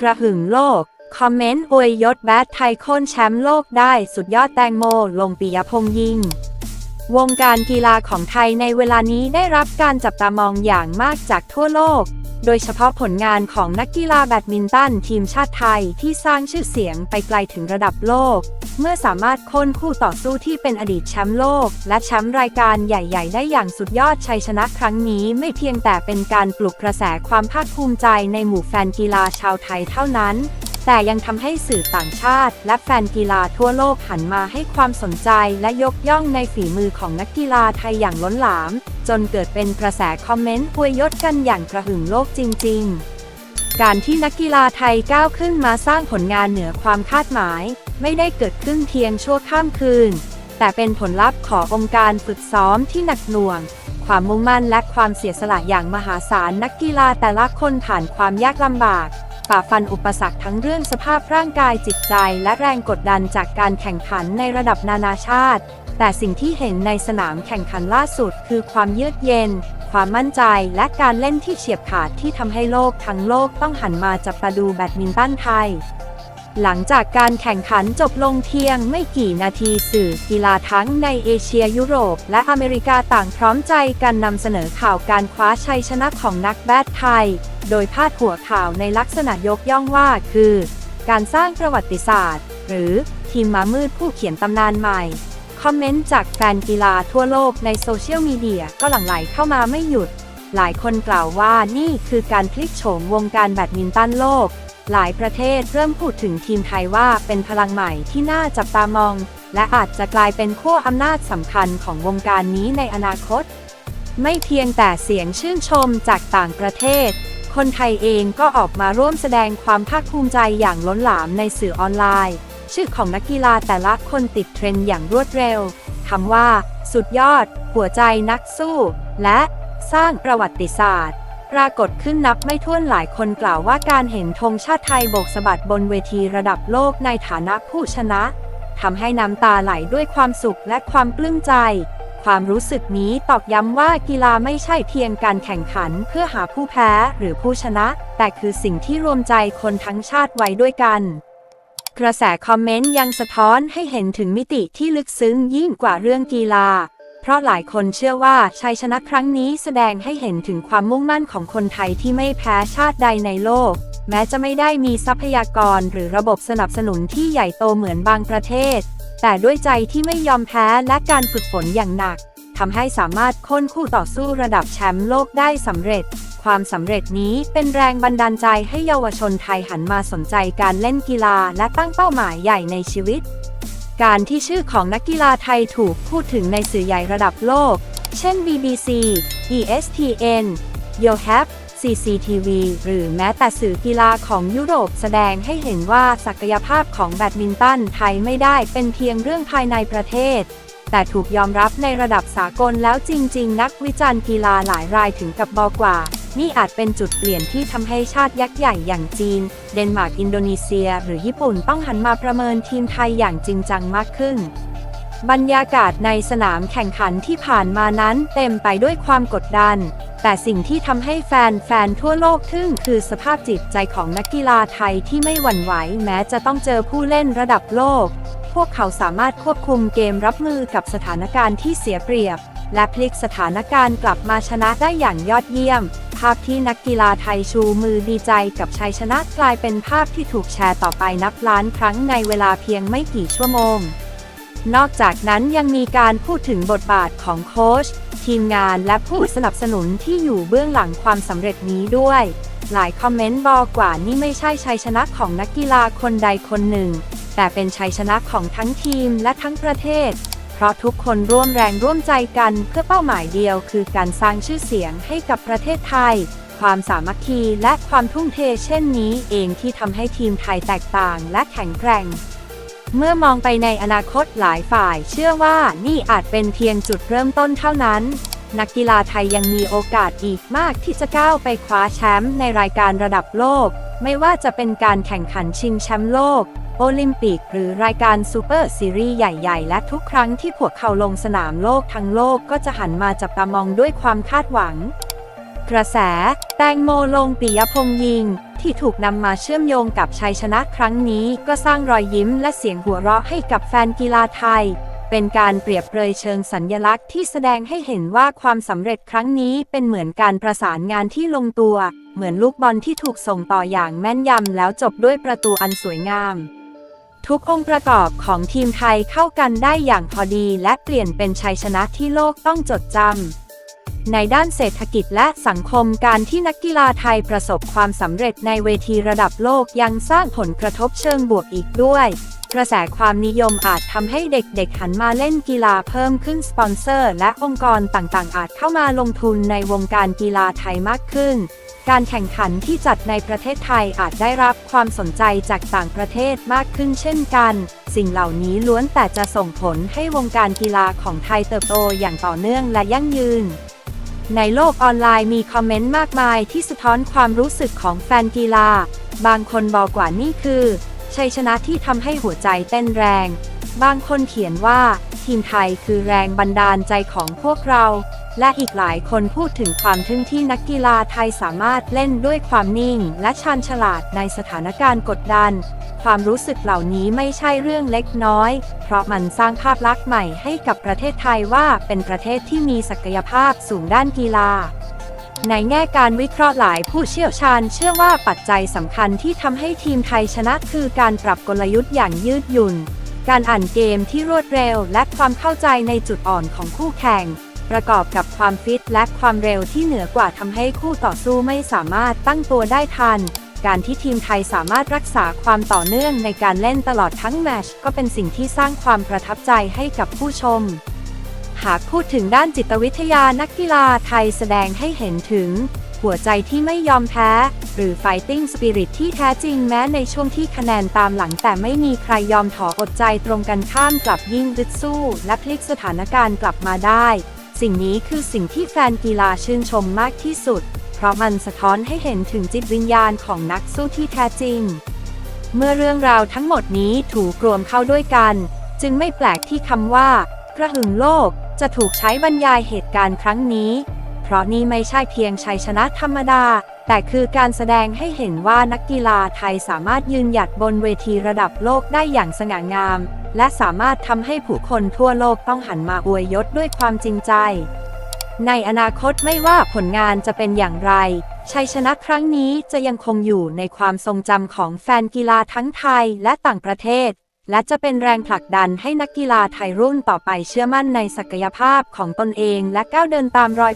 กระหึ่มโลก คอมเมนต์อวยยศแบดไทยโค่นแชมป์โลกได้สุดยอดแตงโม ลงปิยพงษ์ยิง วงการกีฬาของไทยในเวลานี้ได้รับการจับตามองอย่างมากจากทั่วโลก โดยเฉพาะผลงานของนักกีฬาแบดมินตันทีมชาติไทยที่สร้างชื่อเสียงไปไกลถึงระดับโลก เมื่อสามารถค้นคู่ต่อสู้ที่เป็นอดีตแชมป์โลก และแชมป์รายการใหญ่ ๆ ได้อย่างสุดยอดชัยชนะครั้งนี้ไม่เพียงแต่เป็นการปลุกกระแสความภาคภูมิใจในหมู่แฟนกีฬาชาวไทยเท่านั้น แต่ยังทำให้สื่อต่างชาติ และแฟนกีฬาทั่วโลกหันมาให้ความสนใจและยกย่องในฝีมือของนักกีฬาไทยอย่างล้นหลาม จนเกิดเป็นกระแสคอมเมนต์อวยยศกันอย่างกระหึ่มโลกจริง ๆการที่นักกีฬาไทยก้าวขึ้นมาสร้างผลงานเหนือความคาดหมาย ไม่ได้เกิดขึ้นเพียงชั่วข้ามคืน แต่เป็นผลลัพธ์ขององค์การฝึกซ้อมที่หนักหน่วง ความมุ่งมั่นและความเสียสละอย่างมหาศาลนักกีฬาแต่ละคนผ่านความยากลำบาก ฝ่าฟันอุปสรรคทั้งเรื่องสภาพร่างกายจิตใจ และแรงกดดันจากการแข่งขันในระดับนานาชาติ แต่สิ่งที่เห็นในสนามแข่งขันล่าสุด คือความเยือกเย็น ความมั่นใจ และการเล่นที่เฉียบขาดที่ทำให้โลกทั้งโลกต้องหันมาจับตาดูแบดมินตันไทยหลังจากการแข่งขันจบลงเพียงไม่กี่นาทีสื่อกีฬาทั้งในเอเชียยุโรป และอเมริกาต่างพร้อมใจกันนำเสนอข่าวการคว้าชัยชนะของนักแบดไทย โดยพาดหัวข่าวในลักษณะยกย่องว่าคือ การสร้างประวัติศาสตร์ หรือทีมมามืดผู้เขียนตำนานใหม่ คอมเมนต์จากแฟนกีฬาทั่วโลกในโซเชียลมีเดียก็หลั่งไหลเข้ามาไม่หยุด หลายคนกล่าวว่านี่คือการพลิกโฉมวงการแบดมินตันโลก หลายประเทศเริ่มพูดถึงทีมไทยว่าเป็นพลังใหม่ที่น่าจับตามอง และอาจจะกลายเป็นขั้วอำนาจสำคัญของวงการนี้ในอนาคตไม่เพียงแต่เสียงชื่นชมจากต่างประเทศ คนไทยเองก็ออกมาร่วมแสดงความภาคภูมิใจอย่างล้นหลามในสื่อออนไลน์ ชื่อของนักกีฬาแต่ละคนติดเทรนด์อย่างรวดเร็วคำว่า สุดยอด หัวใจนักสู้ และสร้างประวัติศาสตร์ ปรากฏขึ้นนับไม่ถ้วนหลายคนกล่าวว่าการเห็นธงชาติไทยโบกสะบัดบนเวทีระดับโลกในฐานะผู้ชนะทำให้น้ำตาไหลด้วยความสุขและความปลื้มใจ ความรู้สึกนี้ตอกย้ำว่ากีฬาไม่ใช่เพียงการแข่งขันเพื่อหาผู้แพ้หรือผู้ชนะ แต่คือสิ่งที่รวมใจคนทั้งชาติไว้ด้วยกัน กระแสคอมเมนต์ยังสะท้อนให้เห็นถึงมิติที่ลึกซึ้งยิ่งกว่าเรื่องกีฬา เพราะหลายคนเชื่อว่าชัยชนะครั้งนี้แสดงให้เห็นถึงความมุ่งมั่นของคนไทยที่ไม่แพ้ชาติใดในโลก แม้จะไม่ได้มีทรัพยากรหรือระบบสนับสนุนที่ใหญ่โตเหมือนบางประเทศ แต่ด้วยใจที่ไม่ยอมแพ้และการฝึกฝนอย่างหนักทำให้สามารถค้นคู่ต่อสู้ระดับแชมป์โลกได้สำเร็จ ความสำเร็จนี้เป็นแรงบันดาลใจให้เยาวชนไทยหันมาสนใจการเล่นกีฬาและตั้งเป้าหมายใหญ่ในชีวิต การที่ชื่อของนักกีฬาไทยถูกพูดถึงในสื่อใหญ่ระดับโลก เช่น BBC ESPN YoHap CCTV หรือแม้แต่สื่อกีฬาของยุโรปแสดงให้เห็นว่าศักยภาพของแบดมินตันไทยไม่ได้เป็นเพียงเรื่องภายในประเทศ แต่ถูกยอมรับในระดับสากลแล้วจริง ๆ นักวิจารณ์กีฬาหลายรายถึงกับบอกว่า นี่อาจเป็นจุดเปลี่ยนที่ทำให้ชาติยักษ์ใหญ่อย่างจีน เดนมาร์กอินโดนีเซีย หรือญี่ปุ่นต้องหันมาประเมินทีมไทยอย่างจริงจังมากขึ้นบรรยากาศในสนามแข่งขันที่ผ่านมานั้นเต็มไปด้วยความกดดัน แต่สิ่งที่ทำให้แฟนๆทั่วโลกทึ่งคือสภาพจิตใจของนักกีฬาไทยที่ไม่หวั่นไหวแม้จะต้องเจอผู้เล่นระดับโลก พวกเขาสามารถควบคุมเกมรับมือกับสถานการณ์ที่เสียเปรียบ และพลิกสถานการณ์กลับมาชนะได้อย่างยอดเยี่ยม ภาพที่นักกีฬาไทยชูมือดีใจกับชัยชนะกลายเป็นภาพที่ถูกแชร์ต่อไปนับล้านครั้งในเวลาเพียงไม่กี่ชั่วโมง นอกจากนั้นยังมีการพูดถึงบทบาทของโค้ชทีมงานและผู้สนับสนุนที่อยู่เบื้องหลังความสำเร็จนี้ด้วย หลายคอมเมนต์บอกว่านี่ไม่ใช่ชัยชนะของนักกีฬาคนใดคนหนึ่ง แต่เป็นชัยชนะของทั้งทีมและทั้งประเทศ เพราะทุกคนร่วมแรงร่วมใจกันเพื่อเป้าหมายเดียวคือการสร้างชื่อเสียงให้กับประเทศไทย ความสามัคคีและความทุ่มเทเช่นนี้เองที่ทำให้ทีมไทยแตกต่างและแข็งแกร่ง เมื่อมองไปในอนาคตหลายฝ่ายเชื่อว่านี่อาจเป็นเพียงจุดเริ่มต้นเท่านั้น นักกีฬาไทยยังมีโอกาสอีกมากที่จะก้าวไปคว้าแชมป์ในรายการระดับโลก ไม่ว่าจะเป็นการแข่งขันชิงแชมป์โลก โอลิมปิก หรือรายการซูเปอร์ซีรีส์ใหญ่ๆ และทุกครั้งที่พวกเขาลงสนามโลกทั้งโลกก็จะหันมาจับตามองด้วยความคาดหวัง กระแส แตงโมลงปิยพงษ์ยิง ที่ถูกนำมาเชื่อมโยงกับชัยชนะครั้งนี้ ก็สร้างรอยยิ้มและเสียงหัวเราะให้กับแฟนกีฬาไทย เป็นการเปรียบเปรยเชิงสัญญลักษณ์ที่แสดงให้เห็นว่าความสำเร็จครั้งนี้เป็นเหมือนการประสานงานที่ลงตัว เหมือนลูกบอลที่ถูกส่งต่ออย่างแม่นยำแล้วจบด้วยประตูอันสวยงามทุกองค์ประกอบของทีมไทยเข้ากันได้อย่างพอดีและเปลี่ยนเป็นชัยชนะที่โลกต้องจดจำ ในด้านเศรษฐกิจและสังคมการที่นักกีฬาไทยประสบความสำเร็จในเวทีระดับโลกยังสร้างผลกระทบเชิงบวกอีกด้วยกระแสความนิยมอาจทำให้เด็กๆ หันมาเล่นกีฬาเพิ่มขึ้นสปอนเซอร์ และองค์กรต่างๆ อาจเข้ามาลงทุนในวงการกีฬาไทยมากขึ้น การแข่งขันที่จัดในประเทศไทยอาจได้รับความสนใจจากต่างประเทศมากขึ้นเช่นกัน สิ่งเหล่านี้ล้วนแต่จะส่งผลให้วงการกีฬาของไทยเติบโตอย่างต่อเนื่องและยั่งยืน ในโลกออนไลน์มีคอมเมนต์มากมายที่สะท้อนความรู้สึกของแฟนกีฬา บางคนบอกว่านี่คือ ชัยชนะที่ทำให้หัวใจเต้นแรง บางคนเขียนว่า ทีมไทยคือแรงบันดาลใจของพวกเรา และอีกหลายคนพูดถึงความทึ่งที่นักกีฬาไทยสามารถเล่นด้วยความนิ่ง และชาญฉลาดในสถานการณ์กดดัน ความรู้สึกเหล่านี้ไม่ใช่เรื่องเล็กน้อย เพราะมันสร้างภาพลักษณ์ใหม่ให้กับประเทศไทยว่าเป็นประเทศที่มีศักยภาพสูงด้านกีฬา ในแง่การวิเคราะห์หลายผู้เชี่ยวชาญ เชื่อว่าปัจจัยสำคัญที่ทำให้ทีมไทยชนะคือการปรับกลยุทธ์อย่างยืดหยุ่น การอ่านเกมที่รวดเร็ว และความเข้าใจในจุดอ่อนของคู่แข่งประกอบกับความฟิตและความเร็วที่เหนือกว่าทำให้คู่ต่อสู้ไม่สามารถตั้งตัวได้ทัน การที่ทีมไทยสามารถรักษาความต่อเนื่องในการเล่นตลอดทั้งแมตชก็เป็นสิ่งที่สร้างความประทับใจให้กับผู้ชม หากพูดถึงด้านจิตวิทยานักกีฬาไทยแสดงให้เห็นถึง หัวใจที่ไม่ยอมแพ้ หรือ fighting spirit ที่แท้จริงแม้ในช่วงที่คะแนนตามหลังแต่ไม่มีใครยอมถออดใจตรงกันข้ามกลับยิ่งรึดสู้ และพลิกสถานการณ์กลับมาได้ สิ่งนี้คือสิ่งที่แฟนกีฬาชื่นชมมากที่สุด เพราะมันสะท้อนให้เห็นถึงจิตวิญญาณของนักสู้ที่แท้จริง เมื่อเรื่องราวทั้งหมดนี้ถูกรวมเข้าด้วยกัน จึงไม่แปลกที่คำว่า กระหึ่มโลกจะถูกใช้บรรยายเหตุการณ์ครั้งนี้ เพราะนี่ไม่ใช่เพียงชัยชนะธรรมดา แต่คือการแสดงให้เห็นว่านักกีฬาไทยสามารถยืนหยัดบนเวทีระดับโลกได้อย่างสง่างาม และสามารถทำให้ผู้คนทั่วโลกต้องหันมาอวยยศด้วยความจริงใจ ในอนาคตไม่ว่าผลงานจะเป็นอย่างไร ชัยชนะครั้งนี้จะยังคงอยู่ในความทรงจำของแฟนกีฬาทั้งไทยและต่างประเทศ และจะเป็นแรงผลักดันให้นักกีฬาไทยรุ่นต่อไปเชื่อมั่นในศักยภาพของตนเองและก้าวเดินตามรอย